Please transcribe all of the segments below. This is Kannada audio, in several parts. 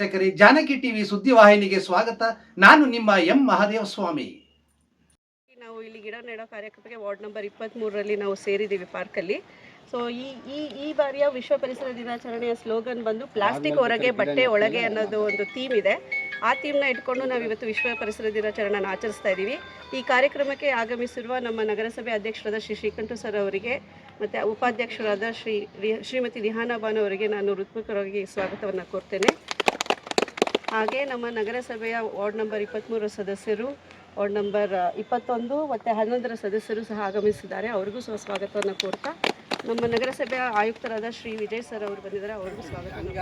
ವೀಕ್ಷಕರೇ ಜಾನಕಿ ಟಿವಿ ಸುದ್ದಿವಾಹಿನಿಗೆ ಸ್ವಾಗತ. ನಾನು ನಿಮ್ಮ ಎಂ ಮಹಾದೇವ ಸ್ವಾಮಿ ನಾವು ಇಲ್ಲಿ ಗಿಡ ನೆಡೋ ಕಾರ್ಯಕ್ರಮಕ್ಕೆ ವಾರ್ಡ್ ನಂಬರ್ ಇಪ್ಪತ್ತ್ಮೂರರಲ್ಲಿ ನಾವು ಸೇರಿದ್ದೀವಿ ಪಾರ್ಕಲ್ಲಿ ಸೊ ಈ ಈ ಈ ಬಾರಿಯ ವಿಶ್ವ ಪರಿಸರ ದಿನಾಚರಣೆಯ ಸ್ಲೋಗನ್ ಬಂದು ಪ್ಲಾಸ್ಟಿಕ್ ಹೊರಗೆ ಬಟ್ಟೆ ಒಳಗೆ ಅನ್ನೋದು ಒಂದು ಥೀಮ್ ಇದೆ. ಆ ಥೀಮ್ನ ಇಟ್ಕೊಂಡು ನಾವು ಇವತ್ತು ವಿಶ್ವ ಪರಿಸರ ದಿನಾಚರಣೆಯನ್ನು ಆಚರಿಸ್ತಾ ಇದ್ದೀವಿ ಈ ಕಾರ್ಯಕ್ರಮಕ್ಕೆ ಆಗಮಿಸಿರುವ ನಮ್ಮ ನಗರಸಭೆ ಅಧ್ಯಕ್ಷರಾದ ಶ್ರೀ ಶ್ರೀಕಂಠ ಸರ್ ಅವರಿಗೆ ಮತ್ತು ಉಪಾಧ್ಯಕ್ಷರಾದ ಶ್ರೀ ಶ್ರೀಮತಿ ರಿಹಾನಾಬಾನ್ ಅವರಿಗೆ ನಾನು ಹೃತ್ಪೂರ್ವಕವಾಗಿ ಸ್ವಾಗತವನ್ನು ಕೋರ್ತೇನೆ. ಹಾಗೆ ನಮ್ಮ ನಗರಸಭೆಯ ವಾರ್ಡ್ ನಂಬರ್ ಇಪ್ಪತ್ತ್ಮೂರು ಸದಸ್ಯರು ವಾರ್ಡ್ ನಂಬರ್ ಇಪ್ಪತ್ತೊಂದು ಮತ್ತು ಹನ್ನೊಂದರ ಸದಸ್ಯರು ಸಹ ಆಗಮಿಸಿದ್ದಾರೆ. ಅವ್ರಿಗೂ ಸಹ ಸ್ವಾಗತವನ್ನು ಕೋರ್ತಾ ನಮ್ಮ ನಗರಸಭೆಯ ಆಯುಕ್ತರಾದ ಶ್ರೀ ವಿಜಯ್ ಸರ್ ಅವರು ಬಂದಿದ್ದಾರೆ. ಅವ್ರಿಗೂ ಸ್ವಾಗತವನ್ನು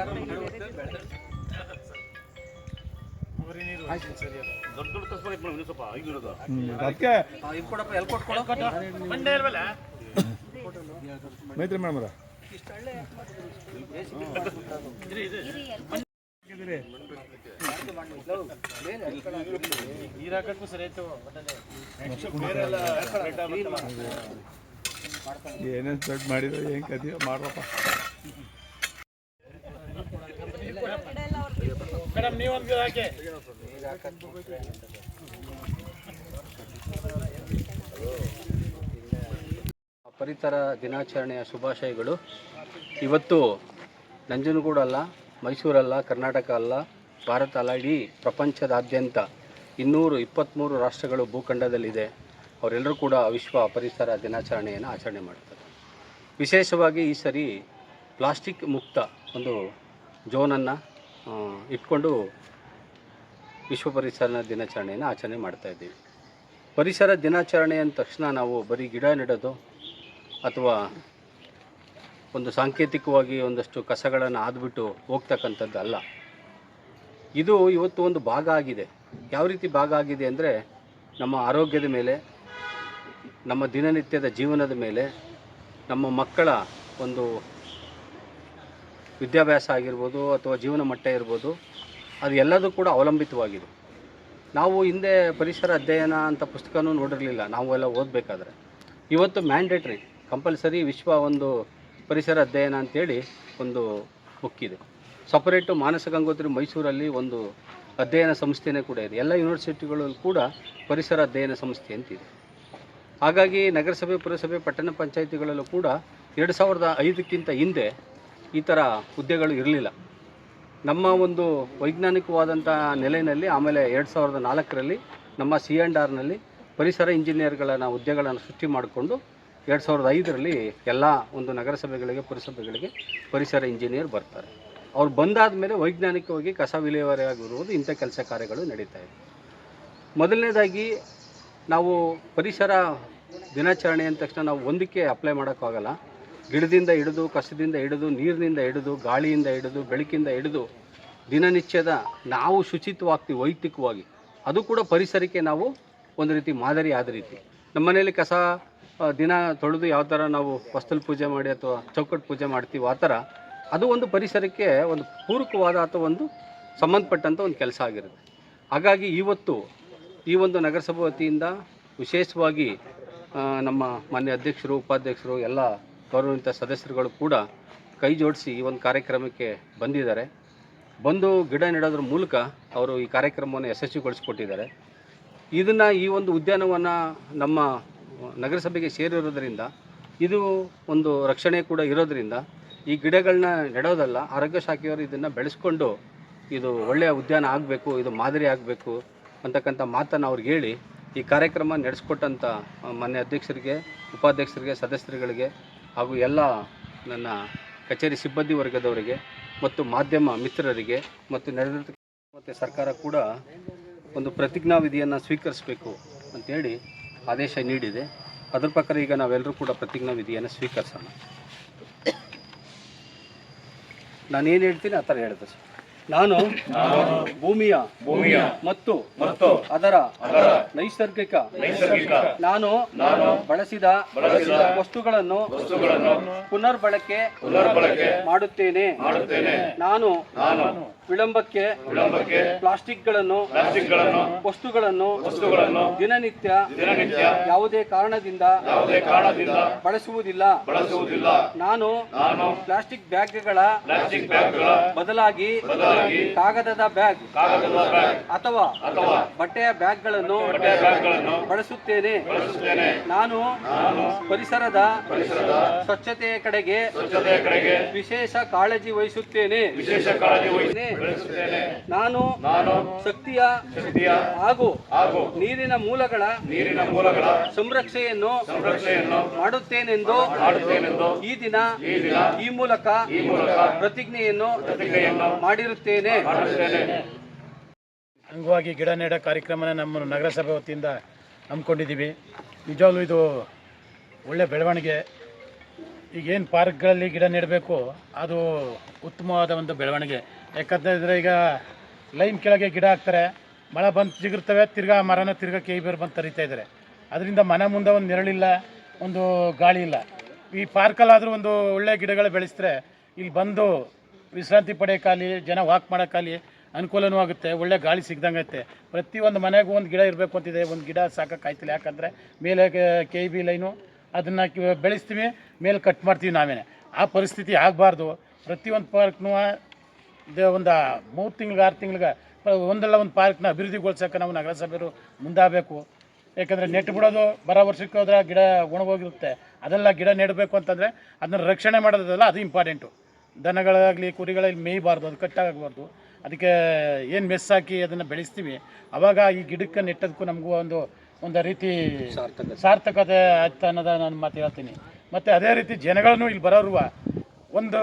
ಕೋರ್ತಾ ದೊಡ್ಡ ದೊಡ್ಡ ಕಸ್ಬಾಗೈತೆ ಮೇಡಮ್ ಸ್ವಲ್ಪ ಐನೂರದ ಅದಕ್ಕೆ ಮೈತ್ರಿ ಮೇಡಮ್ ನೀರು ಹಾಕಕ್ಕೂ ಸರಿ ಆಯ್ತು ಏನೇನು ದೊಡ್ಡ ಮಾಡಿದ್ರು ಏನು ಕದಿಯ ಮಾಡ್ರಪ್ಪ. ಮೇಡಮ್ ನೀವೊಂದು ಹಾಕಿ. ಪರಿಸರ ದಿನಾಚರಣೆಯ ಶುಭಾಶಯಗಳು. ಇವತ್ತು ನಂಜನಗೂಡಲ್ಲ ಮೈಸೂರಲ್ಲ ಕರ್ನಾಟಕ ಅಲ್ಲ ಭಾರತ ಅಲ್ಲ ಇಡೀ ಪ್ರಪಂಚದಾದ್ಯಂತ ಇನ್ನೂರು ಇಪ್ಪತ್ತ್ಮೂರು ರಾಷ್ಟ್ರಗಳು ಭೂಖಂಡದಲ್ಲಿದೆ. ಅವರೆಲ್ಲರೂ ಕೂಡ ವಿಶ್ವ ಪರಿಸರ ದಿನಾಚರಣೆಯನ್ನು ಆಚರಣೆ ಮಾಡ್ತಾರೆ. ವಿಶೇಷವಾಗಿ ಈ ಸರಿ ಪ್ಲಾಸ್ಟಿಕ್ ಮುಕ್ತ ಒಂದು ಝೋನನ್ನು ಇಟ್ಕೊಂಡು ವಿಶ್ವ ಪರಿಸರ ದಿನಾಚರಣೆಯನ್ನು ಆಚರಣೆ ಮಾಡ್ತಾ ಇದ್ದೀವಿ. ಪರಿಸರ ದಿನಾಚರಣೆ ಅಂದ ತಕ್ಷಣ ನಾವು ಬರೀ ಗಿಡ ನೆಡೋದು ಅಥವಾ ಒಂದು ಸಾಂಕೇತಿಕವಾಗಿ ಒಂದಷ್ಟು ಕಸಗಳನ್ನು ಆದ್ಬಿಟ್ಟು ಹೋಗ್ತಕ್ಕಂಥದ್ದು ಅಲ್ಲ ಇದು ಇವತ್ತು ಒಂದು ಭಾಗ ಆಗಿದೆ. ಯಾವ ರೀತಿ ಭಾಗ ಆಗಿದೆ ಅಂದರೆ ನಮ್ಮ ಆರೋಗ್ಯದ ಮೇಲೆ, ನಮ್ಮ ದಿನನಿತ್ಯದ ಜೀವನದ ಮೇಲೆ, ನಮ್ಮ ಮಕ್ಕಳ ಒಂದು ವಿದ್ಯಾಭ್ಯಾಸ ಆಗಿರ್ಬೋದು ಅಥವಾ ಜೀವನ ಮಟ್ಟ ಇರ್ಬೋದು, ಅದು ಎಲ್ಲದೂ ಕೂಡ ಅವಲಂಬಿತವಾಗಿದೆ. ನಾವು ಹಿಂದೆ ಪರಿಸರ ಅಧ್ಯಯನ ಅಂತ ಪುಸ್ತಕನೂ ನೋಡಿರಲಿಲ್ಲ, ನಾವು ಎಲ್ಲ ಓದಬೇಕಾದ್ರೆ. ಇವತ್ತು ಮ್ಯಾಂಡೇಟ್ರಿ ಕಂಪಲ್ಸರಿ ವಿಶ್ವ ಒಂದು ಪರಿಸರ ಅಧ್ಯಯನ ಅಂತೇಳಿ ಒಂದು ಬುಕ್ ಇದೆ. ಸಪರೇಟು ಮಾನಸ ಗಂಗೋತ್ರಿ ಮೈಸೂರಲ್ಲಿ ಒಂದು ಅಧ್ಯಯನ ಸಂಸ್ಥೆನೇ ಕೂಡ ಇದೆ. ಎಲ್ಲ ಯೂನಿವರ್ಸಿಟಿಗಳಲ್ಲೂ ಕೂಡ ಪರಿಸರ ಅಧ್ಯಯನ ಸಂಸ್ಥೆ ಅಂತಿದೆ ಹಾಗಾಗಿ ನಗರಸಭೆ, ಪುರಸಭೆ, ಪಟ್ಟಣ ಪಂಚಾಯಿತಿಗಳಲ್ಲೂ ಕೂಡ ಎರಡು ಸಾವಿರದ ಐದಕ್ಕಿಂತ ಹಿಂದೆ ಈ ಥರ ಹುದ್ದೆಗಳು ಇರಲಿಲ್ಲ. ನಮ್ಮ ಒಂದು ವೈಜ್ಞಾನಿಕವಾದಂಥ ನೆಲೆಯಲ್ಲಿ ಆಮೇಲೆ ಎರಡು ಸಾವಿರದ ನಾಲ್ಕರಲ್ಲಿ ನಮ್ಮ ಸಿ ಆ್ಯಂಡ್ ಆರ್ನಲ್ಲಿ ಪರಿಸರ ಇಂಜಿನಿಯರ್ಗಳನ್ನು ಹುದ್ದೆಗಳನ್ನು ಸೃಷ್ಟಿ ಮಾಡಿಕೊಂಡು ಎರಡು ಸಾವಿರದ ಐದರಲ್ಲಿ ಎಲ್ಲ ಒಂದು ನಗರಸಭೆಗಳಿಗೆ, ಪುರಸಭೆಗಳಿಗೆ ಪರಿಸರ ಇಂಜಿನಿಯರ್ ಬರ್ತಾರೆ. ಅವ್ರು ಬಂದಾದ ಮೇಲೆ ವೈಜ್ಞಾನಿಕವಾಗಿ ಕಸ ವಿಲೇವಾರಿ ಆಗಿರುವುದು ಇಂಥ ಕೆಲಸ ಕಾರ್ಯಗಳು ನಡೀತಾ ಇದೆ. ಮೊದಲನೇದಾಗಿ ನಾವು ಪರಿಸರ ದಿನಾಚರಣೆ ಅಂದ ತಕ್ಷಣ ನಾವು ಒಂದಕ್ಕೆ ಅಪ್ಲೈ ಮಾಡೋಕ್ಕಾಗಲ್ಲ ಗಿಡದಿಂದ ಹಿಡಿದು, ಕಸದಿಂದ ಹಿಡಿದು, ನೀರಿನಿಂದ ಹಿಡಿದು, ಗಾಳಿಯಿಂದ ಹಿಡಿದು, ಬೆಳಕಿಂದ ಹಿಡಿದು ದಿನನಿತ್ಯದ ನಾವು ಶುಚಿತ್ವವಾಗ್ತೀವಿ ವೈಯಕ್ತಿಕವಾಗಿ ಅದು ಕೂಡ ಪರಿಸರಕ್ಕೆ ನಾವು ಒಂದು ರೀತಿ ಮಾದರಿ ಆದ ರೀತಿ. ನಮ್ಮ ಮನೆಯಲ್ಲಿ ಕಸ ದಿನ ತೊಳೆದು ಯಾವ ಥರ ನಾವು ಹೊಸ್ತಲ್ ಪೂಜೆ ಮಾಡಿ ಅಥವಾ ಚೌಕಟ್ಟು ಪೂಜೆ ಮಾಡ್ತೀವೋ ಆ ಥರ ಅದು ಒಂದು ಪರಿಸರಕ್ಕೆ ಒಂದು ಪೂರಕವಾದ ಅಥವಾ ಒಂದು ಸಂಬಂಧಪಟ್ಟಂಥ ಒಂದು ಕೆಲಸ ಆಗಿರುತ್ತೆ. ಹಾಗಾಗಿ ಇವತ್ತು ಈ ಒಂದು ನಗರಸಭೆ ವತಿಯಿಂದ ವಿಶೇಷವಾಗಿ ನಮ್ಮ ಮಾನ್ಯ ಅಧ್ಯಕ್ಷರು, ಉಪಾಧ್ಯಕ್ಷರು, ಎಲ್ಲ ಗೌರವಾನ್ವಿತ ಸದಸ್ಯರುಗಳು ಕೂಡ ಕೈ ಜೋಡಿಸಿ ಈ ಒಂದು ಕಾರ್ಯಕ್ರಮಕ್ಕೆ ಬಂದಿದ್ದಾರೆ. ಬಂದು ಗಿಡ ನೆಡೋದ್ರ ಮೂಲಕ ಅವರು ಈ ಕಾರ್ಯಕ್ರಮವನ್ನು ಯಶಸ್ವಿಗೊಳಿಸಿಕೊಟ್ಟಿದ್ದಾರೆ. ಇದನ್ನು ಈ ಒಂದು ಉದ್ಯಾನವನ ನಮ್ಮ ನಗರಸಭೆಗೆ ಸೇರಿರೋದರಿಂದ, ಇದು ಒಂದು ರಕ್ಷಣೆ ಕೂಡ ಇರೋದ್ರಿಂದ ಈ ಗಿಡಗಳನ್ನ ನೆಡೋದಲ್ಲ, ಆರೋಗ್ಯ ಶಾಖೆಯವರು ಇದನ್ನು ಬೆಳೆಸ್ಕೊಂಡು ಇದು ಒಳ್ಳೆಯ ಉದ್ಯಾನ ಆಗಬೇಕು, ಇದು ಮಾದರಿ ಆಗಬೇಕು ಅಂತಕ್ಕಂಥ ಮಾತನ್ನು ಅವ್ರಿಗೆ ಹೇಳಿ ಈ ಕಾರ್ಯಕ್ರಮ ನಡೆಸ್ಕೊಟ್ಟಂಥ ಮನೆ ಅಧ್ಯಕ್ಷರಿಗೆ, ಉಪಾಧ್ಯಕ್ಷರಿಗೆ, ಸದಸ್ಯರುಗಳಿಗೆ ಹಾಗೂ ಎಲ್ಲ ನನ್ನ ಕಚೇರಿ ಸಿಬ್ಬಂದಿ ವರ್ಗದವರಿಗೆ ಮತ್ತು ಮಾಧ್ಯಮ ಮಿತ್ರರಿಗೆ ಮತ್ತು ನಡೆದಿರ್ತಕ್ಕ ಮತ್ತು ಸರ್ಕಾರ ಕೂಡ ಒಂದು ಪ್ರತಿಜ್ಞಾ ವಿಧಿಯನ್ನು ಸ್ವೀಕರಿಸಬೇಕು ಅಂತೇಳಿ ಆದೇಶ ನೀಡಿದೆ. ಅದ್ರ ಪ್ರಕಾರ ಈಗ ನಾವೆಲ್ಲರೂ ಕೂಡ ಪ್ರತಿಜ್ಞಾ ವಿಧಿಯನ್ನು ಸ್ವೀಕರಿಸೋಣ ಏನು ಹೇಳ್ತೀನಿ ಆ ಥರ ಹೇಳ್ತೀನಿ ಸರ್ ನಾನು ಭೂಮಿಯ ಭೂಮಿಯ ಮತ್ತು ಮತ್ತು ಅದರ ನೈಸರ್ಗಿಕ ನೈಸರ್ಗಿಕ ನಾನು ನಾನು ಬಳಸಿದ ಬಳಸಿದ ವಸ್ತುಗಳನ್ನು ವಸ್ತುಗಳನ್ನು ಪುನರ್ಬಳಕೆ ಪುನರ್ಬಳಕೆ ಮಾಡುತ್ತೇನೆ. ಮಾಡುತ್ತೇನೆ. ನಾನು ನಾನು ವಿಳಂಬಕ್ಕೆ ವಿಳಂಬಕ್ಕೆ ಪ್ಲಾಸ್ಟಿಕ್ಗಳನ್ನು ಪ್ಲಾಸ್ಟಿಕ್ಗಳನ್ನು ವಸ್ತುಗಳನ್ನು ವಸ್ತುಗಳನ್ನು ದಿನನಿತ್ಯ ದಿನನಿತ್ಯ ಯಾವುದೇ ಕಾರಣದಿಂದ ಯಾವುದೇ ಕಾರಣದಿಂದ ಬಳಸುವುದಿಲ್ಲ. ಬಳಸುವುದಿಲ್ಲ. ನಾನು ನಾನು ಪ್ಲಾಸ್ಟಿಕ್ ಬ್ಯಾಗ್ಗಳ ಪ್ಲಾಸ್ಟಿಕ್ ಬದಲಾಗಿ ಕಾಗದದ ಬ್ಯಾಗ್. ಅಥವಾ ಬಟ್ಟೆಯ ಬ್ಯಾಗ್ಗಳನ್ನು ಬಳಸುತ್ತೇನೆ. ನಾನು ಪರಿಸರದ ಸ್ವಚ್ಛತೆಯ ಕಡೆಗೆ ವಿಶೇಷ ಕಾಳಜಿ ವಹಿಸುತ್ತೇನೆ. ನಾನು ಶಕ್ತಿಯ ಹಾಗೂ ನೀರಿನ ಮೂಲಗಳ ನೀರಿನ ಮೂಲಗಳ ಸಂರಕ್ಷೆಯನ್ನು ಸಂರಕ್ಷಣೆಯನ್ನು ಮಾಡುತ್ತೇನೆಂದು ಮಾಡುತ್ತೇನೆಂದು ಈ ದಿನ ಈ ಮೂಲಕ ಪ್ರತಿಜ್ಞೆಯನ್ನು ಮಾಡಿರುತ್ತೇನೆ. ಮಾಡುತ್ತೇನೆ ಅಂಗವಾಗಿ ಗಿಡ ನೆಡೋ ಕಾರ್ಯಕ್ರಮನ ನಮ್ಮ ನಗರಸಭೆ ವತಿಯಿಂದ ಹಮ್ಮಿಕೊಂಡಿದ್ದೀವಿ. ನಿಜವಾಗ್ಲೂ ಇದು ಒಳ್ಳೆ ಬೆಳವಣಿಗೆ. ಈಗೇನು ಪಾರ್ಕ್ಗಳಲ್ಲಿ ಗಿಡ ನೆಡಬೇಕು ಅದು ಉತ್ತಮವಾದ ಒಂದು ಬೆಳವಣಿಗೆ. ಯಾಕಂತಂದರೆ ಈಗ ಲೈನ್ ಕೆಳಗೆ ಗಿಡ ಹಾಕ್ತಾರೆ ಮಳೆ ಬಂದು ಚಿಗುರ್ತವೆ ತಿರ್ಗಾ ಮರನ ತಿರ್ಗಾ ಕೇಯಿ ಬೇರು ಬಂದು ತರಿತಾ ಇದ್ದಾರೆ. ಅದರಿಂದ ಮನೆ ಮುಂದೆ ಒಂದು ನೆರಳಿಲ್ಲ ಒಂದು ಗಾಳಿ ಇಲ್ಲ. ಈ ಪಾರ್ಕಲ್ಲಾದರೂ ಒಂದು ಒಳ್ಳೆ ಗಿಡಗಳು ಬೆಳೆಸಿದ್ರೆ ಇಲ್ಲಿ ಬಂದು ವಿಶ್ರಾಂತಿ ಪಡೆಯೋಕ್ಕಾಗಲಿ ಜನ ವಾಕ್ ಮಾಡೋಕ್ಕಾಗಲಿ ಅನುಕೂಲನೂ ಆಗುತ್ತೆ, ಒಳ್ಳೆ ಗಾಳಿ ಸಿಗ್ದಂಗೆ ಪ್ರತಿಯೊಂದು ಮನೆಗೂ ಒಂದು ಗಿಡ ಇರಬೇಕು ಅಂತಿದೆ, ಒಂದು ಗಿಡ ಸಾಕಾಗ್ತಿಲ್ಲ ಯಾಕಂದರೆ ಮೇಲೆ ಕೆ ಬಿ ಲೈನು ಅದನ್ನು ಬೆಳೆಸ್ತೀವಿ, ಮೇಲೆ ಕಟ್ ಮಾಡ್ತೀವಿ ನಾವೇ ಆ ಪರಿಸ್ಥಿತಿ ಆಗಬಾರ್ದು. ಪ್ರತಿಯೊಂದು ಪಾರ್ಕ್ನೂ ಒಂದು ಮೂರು ತಿಂಗ್ಳಿಗೆ, ಆರು ತಿಂಗ್ಳಿಗೆ, ಒಂದಲ್ಲ ಒಂದು ಪಾರ್ಕ್ನ ಅಭಿವೃದ್ಧಿಗೊಳಿಸೋಕೆ ನಾವು ನಗರಸಭೆಯರು ಮುಂದಾಗಬೇಕು. ಯಾಕಂದರೆ ನೆಟ್ಟು ಬಿಡೋದು, ಬರೋ ವರ್ಷಕ್ಕೆ ಹೋದ್ರೆ ಗಿಡ ಒಣಗೋಗಿರುತ್ತೆ. ಅದೆಲ್ಲ ಗಿಡ ನೆಡಬೇಕು ಅಂತಂದರೆ, ಅದನ್ನ ರಕ್ಷಣೆ ಮಾಡೋದಲ್ಲ, ಅದು ಇಂಪಾರ್ಟೆಂಟು ದನಗಳಾಗಲಿ ಕುರಿಗಳಲ್ಲಿ ಮೇಯಬಾರ್ದು ಅದು ಕಟ್ಟಾಗಬಾರ್ದು. ಅದಕ್ಕೆ ಏನು ಮೆಸ್ ಹಾಕಿ ಅದನ್ನು ಬೆಳೆಸ್ತೀವಿ. ಅವಾಗ ಈ ಗಿಡಕ್ಕೆ ನೆಟ್ಟದಕ್ಕೂ ನಮಗೂ ಒಂದು ಒಂದು ರೀತಿ ಸಾರ್ಥಕತೆ. ಆಯ್ತು ಅನ್ನೋದ ನಾನು ಮಾತು ಹೇಳ್ತೀನಿ. ಮತ್ತು ಅದೇ ರೀತಿ ಜನಗಳನ್ನು ಇಲ್ಲಿ ಬರೋರು ಒಂದು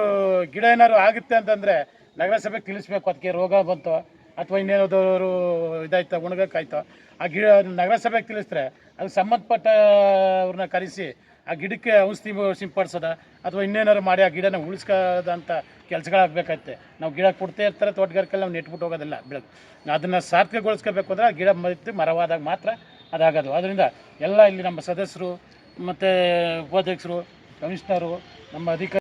ಗಿಡ ಏನಾದ್ರು ಆಗುತ್ತೆ ಅಂತಂದರೆ ನಗರಸಭೆಗೆ ತಿಳಿಸ್ಬೇಕು ಅದಕ್ಕೆ ರೋಗ ಬಂತು ಅಥವಾ ಇನ್ನೇನಾದ್ರು ಇದಾಯ್ತೋ ಒಣಗಕ್ಕಾಯ್ತೋ ಆ ಗಿಡ ನಗರಸಭೆಗೆ ತಿಳಿಸಿದ್ರೆ ಅದು ಸಂಬಂಧಪಟ್ಟ ಅವ್ರನ್ನ ಕರೆಸಿ ಆ ಗಿಡಕ್ಕೆ ಔಷಧಿ ಸಿಂಪಡಿಸೋದ? ಅಥವಾ ಇನ್ನೇನಾದ್ರು ಮಾಡಿ ಆ ಗಿಡನ ಉಳಿಸ್ಕೋದಂಥ ಕೆಲಸಗಳಾಗಬೇಕಾಗುತ್ತೆ ನಾವು ಗಿಡ ಕೊಡ್ತೇ ಇರ್ತಾರೆ ತೋಟಗಾರಿಕೆಲ್ಲ ನಾವು ನೆಟ್ಬಿಟ್ಟು ಹೋಗೋದಿಲ್ಲ ಬೆಳಗ್ಗೆ ಅದನ್ನು ಸಾರ್ಥಕಗೊಳಿಸ್ಕೋಬೇಕು ಅಂದರೆ ಗಿಡ ಮತ್ತೆ ಮರವಾದಾಗ ಮಾತ್ರ ಅದಾಗೋದು. ಅದರಿಂದ ಎಲ್ಲ ಇಲ್ಲಿ ನಮ್ಮ ಸದಸ್ಯರು, ಮತ್ತು ಉಪಾಧ್ಯಕ್ಷರು, ಕಮಿಷನರು, ನಮ್ಮ ಅಧಿಕಾರಿ